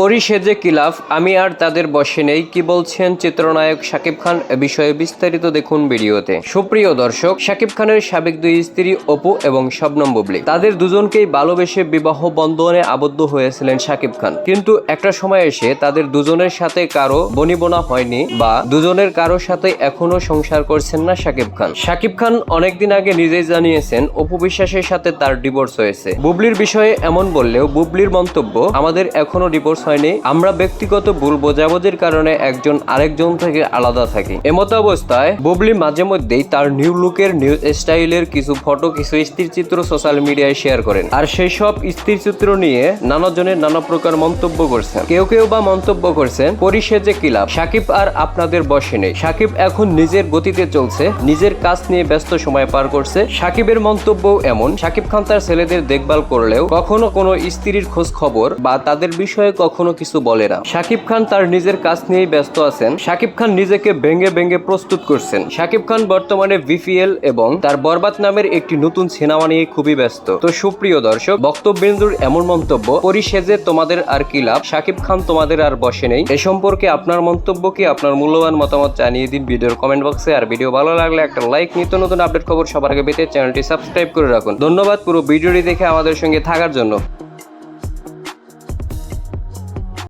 পরিশেজে কিলাফ আমি আর তাদের বসে নেই, কি বলছেন চিত্রনায়ক শাকিব খান এ বিষয়ে বিস্তারিত দেখুন ভিডিওতে। সুপ্রিয় দর্শক, শাকিব খানের সাবেক দুই স্ত্রী অপু এবং শবনম বুবলি। তাদের দুজনকেই ভালোবেসে বিবাহ বন্ধনে আবদ্ধ হয়েছিলেন শাকিব খান। কিন্তু একটা সময় এসে তাদের দুজনের সাথে কারও বনিবনা হয়নি বা দুজনের কারও সাথে এখনও সংসার করছেন না শাকিব খান। শাকিব খান অনেকদিন আগে নিজেই জানিয়েছেন, অপু বিশ্বাসের সাথে তার ডিভোর্স হয়েছে। বুবলির বিষয়ে এমন বললেও বুবলির মন্তব্য, আমাদের এখনও ডিভোর্স হয়নি। আমরা ব্যক্তিগত ভুল বোঝাবুঝির কারণে একজন আরেকজন থেকে আলাদা থাকি। এমত অবস্থায় বুবলি মাঝে মধ্যেই তার নিউ লুকের, নিউ স্টাইলের কিছু ফটো, কিছু স্থির চিত্র সোশ্যাল মিডিয়ায় শেয়ার করেন। আর সেই সব স্থির চিত্র নিয়ে নানা জনের নানা প্রকার মন্তব্য করছেন। কেউ কেউ বা মন্তব্য করছেন পরিশেজে কিলাপ সাকিব আর আপনাদের বসে নেই। সাকিব এখন নিজের গতিতে চলছে, নিজের কাজ নিয়ে ব্যস্ত সময় পার করছে। সাকিবের মন্তব্য এমন, সাকিব খান তার ছেলেদের দেখভাল করলেও কখনো কোনো স্ত্রীর খোঁজ খবর বা তাদের বিষয়ে কখনো কিছু বলে না। সাকিব খান তার নিজের কাজ নিয়েই ব্যস্ত আছেন। সাকিব খান নিজেকে ভেঙে ভেঙে প্রস্তুত করছেন। সাকিব খান বর্তমানে বিপিএল এবং তার বরবাদ নামের একটি নতুন সিনেমা নিয়ে খুবই ব্যস্ত। তো সুপ্রিয় দর্শক বক্তব্যেন্দুর এমন মন্তব্য পরিশেজে তোমাদের আর কি লাভ? সাকিব খান তোমাদের আর বসে নেই। এ সম্পর্কে আপনার মন্তব্য কি? আপনার মূল্যবান মতামত জানিয়ে দিন ভিডিওর কমেন্ট বক্সে আর ভিডিও ভালো লাগলে একটা লাইক নিত্য নতুন আপডেট খবর সবার আগে পেতে চ্যানেলটি সাবস্ক্রাইব করে রাখুন। ধন্যবাদ পুরো ভিডিওটি দেখে আমাদের সঙ্গে থাকার জন্য।